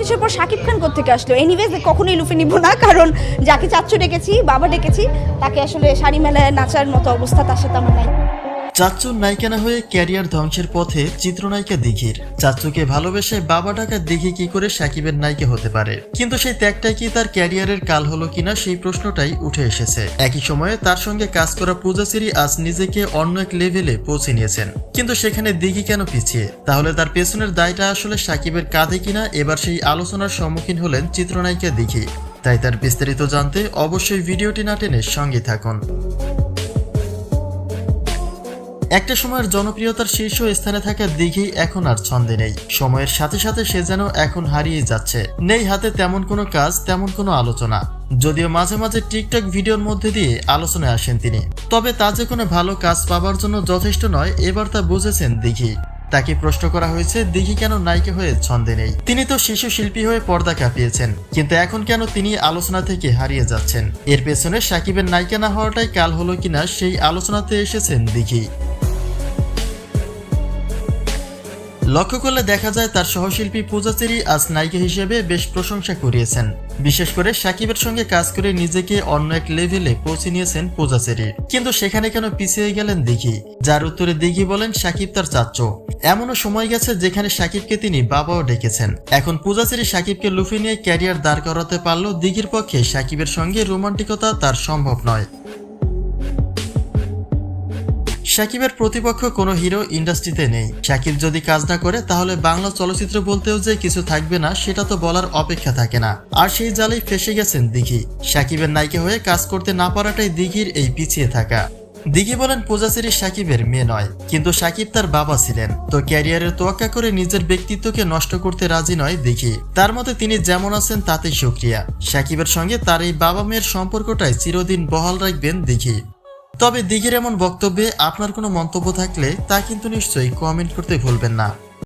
কিছুর পর সাকিব খান থেকে আসলো? এনিওয়েজ কখনোই লুফে নিব না, কারণ যাকে চাচ্ছু ডেকেছি, বাবা ডেকেছি, তাকে আসলে শাড়ি মেলায় নাচার মতো অবস্থা তার সাথে আমার নাই। চাচ্চুর নায়িকা না হয়ে ক্যারিয়ার ধ্বংসের পথে চিত্রনায়িকা দিঘির। চাচ্চুকে ভালোবেসে বাবা ডাকা দিঘি কি করে সাকিবের নায়িকা হতে পারে? কিন্তু সেই ত্যাগটাই কি তার ক্যারিয়ারের কাল হলো কিনা সেই প্রশ্নটাই উঠে এসেছে। একই সময়ে তার সঙ্গে কাজ করা পূজা সিরি আজ নিজেকে অন্য এক লেভেলে পৌঁছে নিয়েছেন। কিন্তু সেখানে দিঘি কেন পিছিয়ে? তাহলে তার পেছনের দায়টা আসলে সাকিবের কাঁধে কিনা? এবার সেই আলোচনার সম্মুখীন হলেন চিত্রনায়িকা দিঘি। তাই তার বিস্তারিত জানতে অবশ্যই ভিডিওটি না টেনে সঙ্গে থাকুন। একটা সময়ের জনপ্রিয়তার শীর্ষ স্থানে থাকা দিঘি এখন আর ছন্দে নেই। সময়ের সাথে সাথে সে যেন এখন হারিয়ে যাচ্ছে। নেই হাতে তেমন কোনো কাজ, তেমন কোনো আলোচনা। যদিও মাঝে মাঝে টিকটক ভিডিওর মধ্যে দিয়ে আলোচনায় আসেন তিনি। তবে তা যে কোনো ভালো কাজ পাবার জন্য যথেষ্ট নয়, এবার তা বুঝেছেন দিঘি। তাকে প্রশ্ন করা হয়েছে, দিঘি কেন নায়িকা হয়ে ছন্দে নেই? তিনি তো শিশু শিল্পী হয়ে পর্দা কাঁপিয়েছেন। কিন্তু এখন কেন তিনি আলোচনা থেকে হারিয়ে যাচ্ছেন? এর পেছনে সাকিবের নায়িকা না হওয়াটাই কাল হলো কিনা সেই আলোচনাতে এসেছেন দিঘি। লক্ষ্য করলে দেখা যায় তার সহশিল্পী পূজাচেরি আজ নায়িকা হিসেবে বেশ প্রশংসা করিয়েছেন বিশেষ করে সাকিবের সঙ্গে কাজ করে নিজেকে অন্য এক লেভেলে পৌঁছে নিয়েছেন পূজাচেরি কিন্তু সেখানে কেন পিছিয়ে গেলেন দিঘি? যার উত্তরে দিঘি বলেন, সাকিব তার চাচ্চ। এমনও সময় গেছে যেখানে সাকিবকে তিনি বাবাও ডেকেছেন। এখন পূজাচেরি সাকিবকে লুফে নিয়ে ক্যারিয়ার দাঁড় করাতে পারলেও দিঘির পক্ষে সাকিবের সঙ্গে রোমান্টিকতা তার সম্ভব নয়। সাকিবের প্রতিপক্ষ কোনো হিরো ইন্ডাস্ট্রিতে নেই। সাকিব যদি কাজ না করে, তাহলে বাংলা চলচ্চিত্র বলতেও যে কিছু থাকবে না, সেটা তো বলার অপেক্ষা থাকে না। আর সেই জালেই ফেসে গেছেন দিঘি। সাকিবের নায়িকা হয়ে কাজ করতে না পারাটাই দিঘির এই পিছিয়ে থাকা। দিঘি বলেন পূজাশ্রী সাকিবের মেয়ে নয়, কিন্তু সাকিব তার বাবা ছিলেন। তো ক্যারিয়ারের তোয়াক্কা করে নিজের ব্যক্তিত্বকে নষ্ট করতে রাজি নয় দিঘি। তার মতে তিনি যেমন আছেন, তাতেই সুক্রিয়া। সাকিবের সঙ্গে তার এই বাবা মেয়ের সম্পর্কটাই চিরদিন বহাল রাখবেন দিঘি। তবে দিঘির এমন বক্তব্যে আপনার কোনো মন্তব্য থাকলে তা কিন্তু নিশ্চয়ই কমেন্ট করতে ভুলবেন না।